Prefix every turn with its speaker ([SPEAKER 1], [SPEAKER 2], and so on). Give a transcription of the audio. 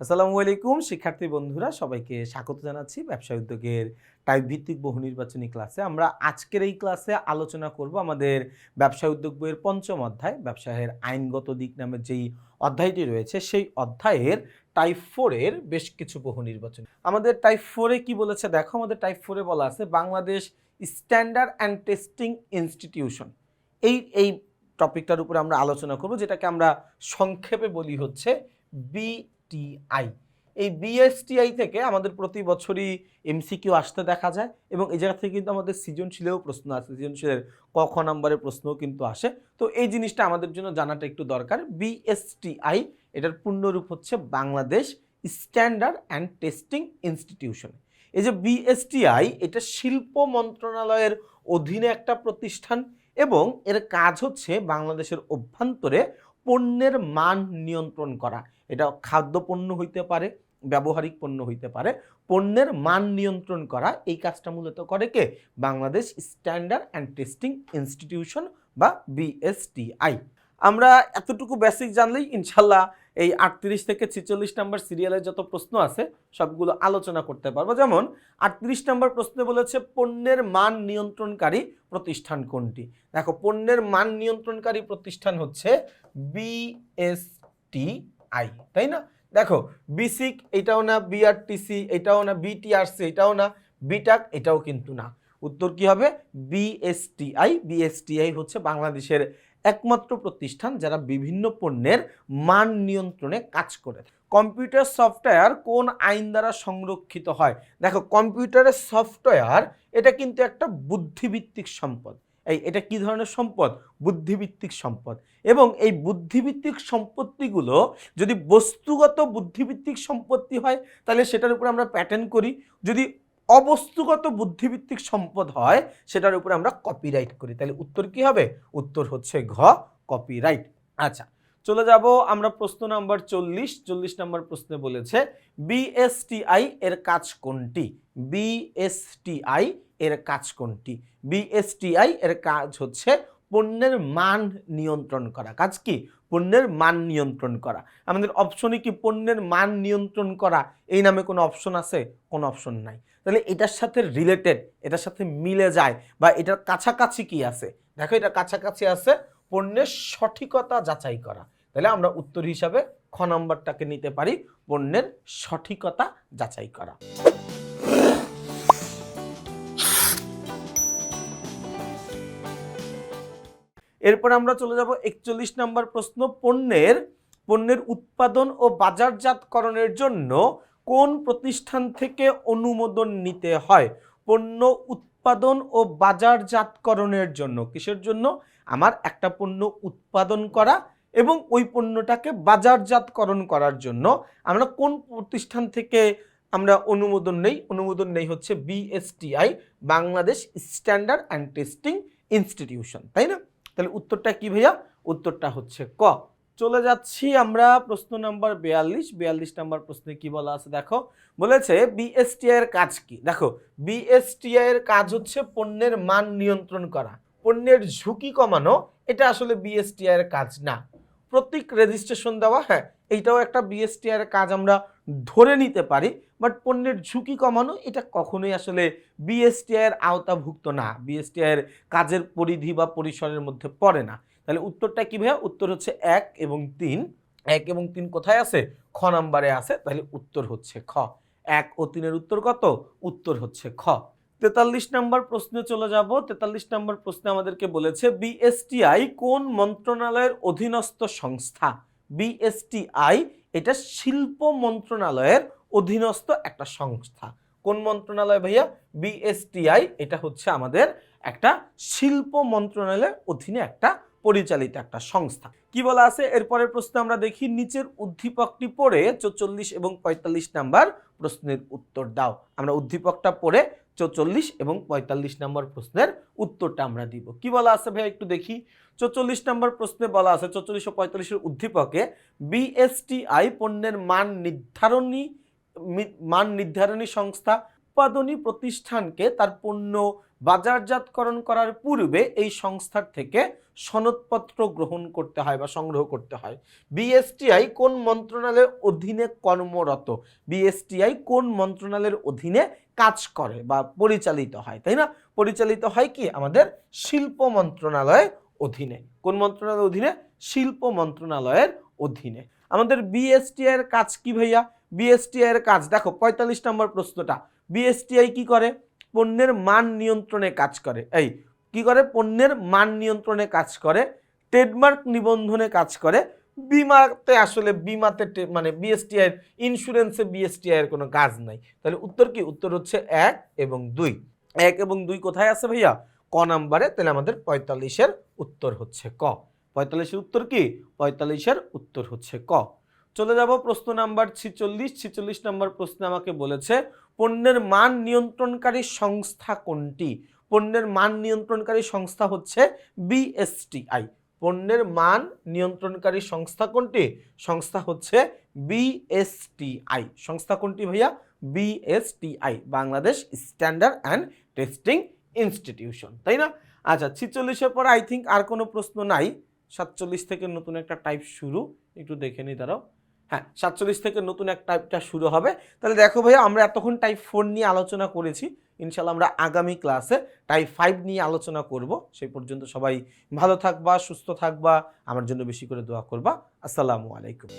[SPEAKER 1] আসসালামু আলাইকুম, শিক্ষার্থী বন্ধুরা, সবাইকে স্বাগত জানাচ্ছি ব্যবসা উদ্যোগের টাইপ ভিত্তিক বহু নির্বাচনী ক্লাসে। আমরা আজকের এই ক্লাসে আলোচনা করব আমাদের ব্যবসা উদ্যোগ বইয়ের পঞ্চম অধ্যায়, ব্যবসায়ের আইনগত দিক নামের যেই অধ্যায়টি রয়েছে, সেই অধ্যায়ের টাইপ ফোরের বেশ কিছু বহু নির্বাচন আমাদের টাইপ ফোরে কি বলেছে? দেখো, আমাদের টাইপ ফোরে বলা আছে, Bangladesh standard and testing institution এই এই টপিকটার উপরে আমরা আলোচনা করব, যেটাকে আমরা সংক্ষেপে বলি হচ্ছে বিটিআই এই বিএসটিআই থেকে আমাদের প্রতি বছরই এমসিকিউ আসতে দেখা যায় এবং এই জায়গা থেকে কিন্তু আমাদের সৃজনশীলেও প্রশ্ন আসে, সৃজনশীলের ক, খ নম্বরের প্রশ্নও কিন্তু আসে। তো এই জিনিসটা আমাদের জন্য জানাটা একটু দরকার। বিএসটিআই এটার পূর্ণরূপ হচ্ছে Bangladesh standard and testing institution এই যে বিএসটিআই এটা শিল্প মন্ত্রণালয়ের অধীনে একটা প্রতিষ্ঠান এবং এর কাজ হচ্ছে বাংলাদেশের অভ্যন্তরে পণ্যের মান নিয়ন্ত্রণ করা। এটা খাদ্য পণ্য হইতে পারে, ব্যবহারিক পণ্য হইতে পারে। পণ্যের মান নিয়ন্ত্রণ করা, এই কাজটা মূলত করে কে? Bangladesh standard and testing institution বা বিএসটিআই আমরা এতটুকু বেসিক জানলেই ইনশাল্লাহ এই আটত্রিশ থেকে ছেচল্লিশ নাম্বার সিরিয়ালের যত প্রশ্ন আছে, সবগুলো আলোচনা করতে পারব। যেমন, আটত্রিশ নম্বর প্রশ্নে বলেছে, পণ্যের মান নিয়ন্ত্রণকারী প্রতিষ্ঠান কোনটি? দেখো, পণ্যের মান নিয়ন্ত্রণকারী প্রতিষ্ঠান হচ্ছে বিএসটিআই তাই না? দেখো বিসিক এটাও না বিআরটিসি এটাও না বিটিআরসি এটাও না বিটাক এটাও কিন্তু না। উত্তর কি হবে? বিএসটিআই বিএসটিআই হচ্ছে বাংলাদেশের একমাত্র প্রতিষ্ঠান যারা বিভিন্ন পণ্যের মান নিয়ন্ত্রণে কাজ করে। কম্পিউটার সফটওয়্যার কোন আইন দ্বারা সংরক্ষিত হয়? দেখো, কম্পিউটারের সফটওয়্যার, এটা কিন্তু একটা বুদ্ধিভিত্তিক সম্পদ। এই, এটা কি ধরনের সম্পদ? বুদ্ধিভিত্তিক সম্পদ। এবং এই বুদ্ধিভিত্তিক সম্পত্তিগুলো যদি বস্তুগত বুদ্ধিভিত্তিক সম্পত্তি হয়, তাহলে সেটার উপর আমরা প্যাটার্ন করি। যদি অবস্তুগত বুদ্ধিভিত্তিক সম্পদ হয়, সেটার উপরে আমরা কপিরাইট করি। তাহলে উত্তর কি হবে? উত্তর হচ্ছে ঘ কপিরাইট আচ্ছা চলে যাব আমরা প্রশ্ন নাম্বার চল্লিশ। চল্লিশ নাম্বার প্রশ্নে বলেছে বিএসটিআই এর কাজ কোনটি? বিএসটিআই এর কাজ কোনটি? বিএসটিআই এর কাজ হচ্ছে পণ্যের মান নিয়ন্ত্রণ করা। কাজ কি? পণ্যের মান নিয়ন্ত্রণ করা। আমাদের অপশনে কি পণ্যের মান নিয়ন্ত্রণ করা? এই নামে কোনো অপশন আছে? কোনো অপশন নাই। তাহলে এটার সাথে রিলেটেড এটার সাথে মিলে যায় বা এটার কাছাকাছি কি আছে? দেখো এটা কাছাকাছি আছে, পণ্যের সঠিকতা যাচাই করা। তাহলে আমরা উত্তর হিসাবে খ নম্বরটাকে নিতে পারি, পণ্যের সঠিকতা যাচাই করা। এরপর আমরা চলে যাব একচল্লিশ নম্বর প্রশ্ন, পণ্যের পণ্যের উৎপাদন ও বাজারজাতকরণের জন্য কোন প্রতিষ্ঠান থেকে অনুমোদন নিতে হয়? পণ্য উৎপাদন ও বাজারজাতকরণের জন্য। কিসের জন্য? আমার একটা পণ্য উৎপাদন করা এবং ওই পণ্যটাকে বাজারজাতকরণ করার জন্য। আমরা কোন প্রতিষ্ঠান থেকে আমরা অনুমোদন নেই? অনুমোদন নেই হচ্ছে BSTI Bangladesh standard and testing institution তাই না? তাহলে উত্তরটা কি ভাইয়া? উত্তরটা হচ্ছে ক। চলে যাচ্ছি আমরা প্রশ্ন নাম্বার বিয়াল্লিশ। বিয়াল্লিশ নাম্বার প্রশ্নে কি বলা আছে দেখো? বলেছে বিএসটিআই এর কাজ কি? দেখো বিএসটিআই এর কাজ হচ্ছে পণ্যের মান নিয়ন্ত্রণ করা। পণ্যের ঝুঁকি কমানো। এটা আসলে বিএসটিআই এর কাজ না। প্রতীক রেজিস্ট্রেশন দেওয়া হ্যাঁ এইটাও একটা বিএসটিআই এর কাজ আমরা ধরে নিতে পারি বাট পণ্যের ঝুঁকি কমানো এটা কখনোই আসলে বিএসটিআই এর আওতাভুক্ত না বিএসটিআই এর কাজের পরিধি বা পরিসরের মধ্যে পড়ে না। তাহলে উত্তরটা কি ভাইয়া? উত্তর হচ্ছে এক এবং তিন। এক এবং তিন কোথায় আছে? খ নাম্বারে আছে, তাহলে উত্তর হচ্ছে খ। এক ও তিনের উত্তর কত? উত্তর হচ্ছে খ। তেতাল্লিশ নম্বর প্রশ্নে চলে যাব। তেতাল্লিশ নম্বর প্রশ্নে আমাদেরকে বলেছে বিএসটিআই কোন মন্ত্রণালয়ের অধীনস্থ সংস্থা? বিএসটিআই এটা শিল্প মন্ত্রণালয়ের অধীনস্থ একটা সংস্থা। কোন মন্ত্রণালয় ভাইয়া? বিএসটিআই এটা হচ্ছে আমাদের একটা শিল্প মন্ত্রণালয়ের অধীনে একটা পরিচালিত একটা সংস্থা। কি বলা আছে? এরপরের প্রশ্ন আমরা দেখি, নিচের উদ্দীপকটি পড়ে চৌচল্লিশ এবং পঁয়তাল্লিশ নাম্বার প্রশ্নের উত্তর দাও। আমরা উদ্দীপকটা পড়ে চৌচল্লিশ এবং পঁয়তাল্লিশ নম্বর প্রশ্নের উত্তরটা আমরা দিব। কি বলা আছে ভাই একটু দেখি? চৌচল্লিশ নম্বর প্রশ্নে বলা আছে, চৌচল্লিশ ও পঁয়তাল্লিশের উদ্দীপকে বিএসটিআই পণ্যের মান নির্ধারণী মান নির্ধারণী সংস্থা, উৎপাদনী প্রতিষ্ঠানকে তার পণ্য বাজারজাতকরণ করার পূর্বে এই সংস্থার থেকে সনদপত্র গ্রহণ করতে হয় বা সংগ্রহ করতে হয়। বিএসটিআই কোন মন্ত্রণালয়ের অধীনে কর্মরত? বিএসটিআই কোন মন্ত্রণালয়ের অধীনে কাজ করে বা পরিচালিত হয়, তাই না? পরিচালিত হয় কি? আমাদের শিল্প মন্ত্রণালয়ের অধীনে। কোন মন্ত্রণালয়ের অধীনে? শিল্প মন্ত্রণালয়ের অধীনে। আমাদের বিএসটিআই এর কাজ কি ভাইয়া? বিএসটিআই এর কাজ, দেখো পঁয়তাল্লিশ নম্বর প্রশ্নটা। বিএসটিআই কি করে? পণ্যের মান নিয়ন্ত্রণে কাজ করে। এই, কি করে? পণ্যের মান নিয়ন্ত্রণে কাজ করে ট্রেডমার্ক নিবন্ধনে কাজ করে। বিমাতে আসলে বিমাতে মানে বিএসটিআইয়ের ইন্স্যুরেন্সে বিএসটিআইয়ের কোনো কাজ নাই। তাহলে উত্তর কি? উত্তর হচ্ছে এক এবং দুই। এক এবং দুই কোথায় আছে ভাইয়া? ক নাম্বারে। তাহলে আমাদের পঁয়তাল্লিশের উত্তর হচ্ছে ক। পঁয়তাল্লিশের উত্তর কি? পঁয়তাল্লিশের উত্তর হচ্ছে ক। চলে যাব, প্রশ্ন নাম্বার ছিচল্লিশ। ছিচল্লিশ নাম্বার প্রশ্নে আমাকে বলেছে, পণ্যের মান নিয়ন্ত্রণকারী সংস্থা কোনটি? পণ্যের মান নিয়ন্ত্রণকারী সংস্থা হচ্ছে বিএসটিআই। পণ্যের মান নিয়ন্ত্রণকারী সংস্থা কোনটি? সংস্থা হচ্ছে বিএসটিআই। সংস্থা কোনটি ভাইয়া? BSTI, Bangladesh standard and testing institution. তাই না? আচ্ছা ছিচল্লিশের পর আই থিঙ্ক আর কোনো প্রশ্ন নাই। সাতচল্লিশ থেকে নতুন একটা টাইপ শুরু। একটু দেখে নিই, দাঁড়াও। হ্যাঁ সাতচল্লিশ থেকে নতুন এক টাইপটা শুরু হবে। তাহলে দেখো ভাইয়া, আমরা এতক্ষণ টাইপ ফোর নিয়ে আলোচনা করেছি। ইনশাল্লাহ আমরা আগামী ক্লাসে টাইপ ফাইভ নিয়ে আলোচনা করব। সেই পর্যন্ত সবাই ভালো থাকবা, সুস্থ থাকবা। আমার জন্য বেশি করে দোয়া করবা। আসসালামু আলাইকুম।